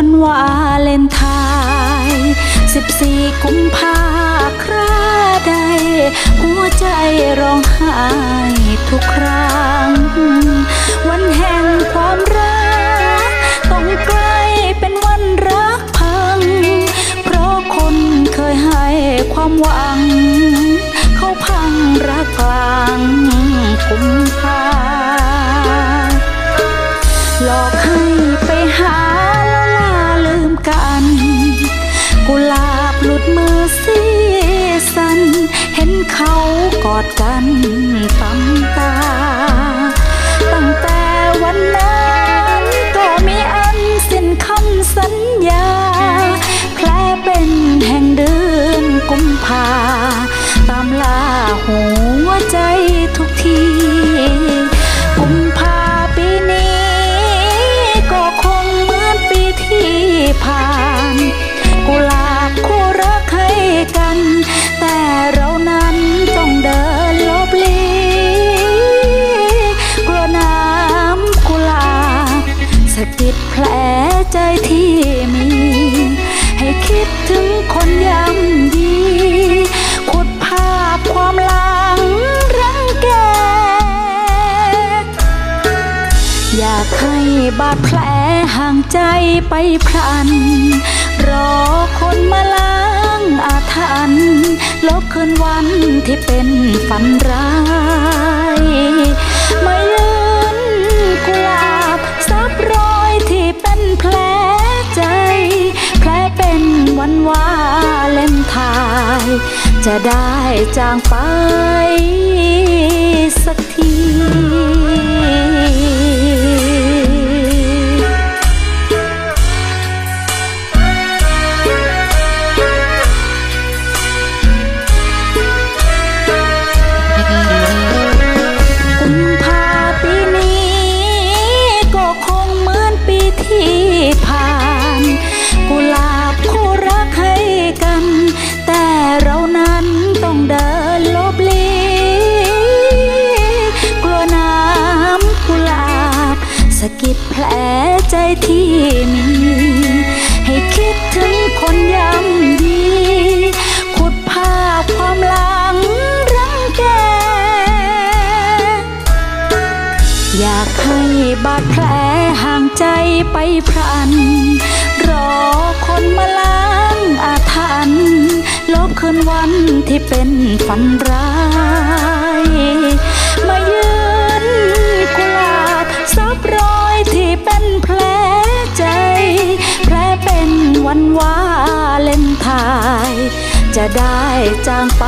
วันวาเลนไทน์14กุมภาคราใด หัวใจร้องไห้ทุกครั้ง วันแห่งความรักต้องใกล้เป็นวันรักพัง เพราะคนเคยให้ความหวัง เขาพังรักกลางกุมภา อดกันตำตา ตั้งแต่วันนั้นก็มีอันสิ้นคำสัญญา แผลเป็นแห่งเดือนกุมภา ดแผลใจที่มี ให้คิดถึงคนยำยีขุดภาพความหลังรังแก อยากให้บาดแผลห่างใจไปพลัน รอคนมาล้างอาถรรพ์ลบคืนวันที่เป็นฝันร้าย จะได้จางไปสักที กิดแผลใจที่มี ให้คิดถึงคนยำยีขุดภาพความหลังรังแก อยากให้บาดแผลห่างใจไปพรัน รอคนมาล้างอาถรรพ์ลบคืนวันที่เป็นฝันร้าย จะได้จางไป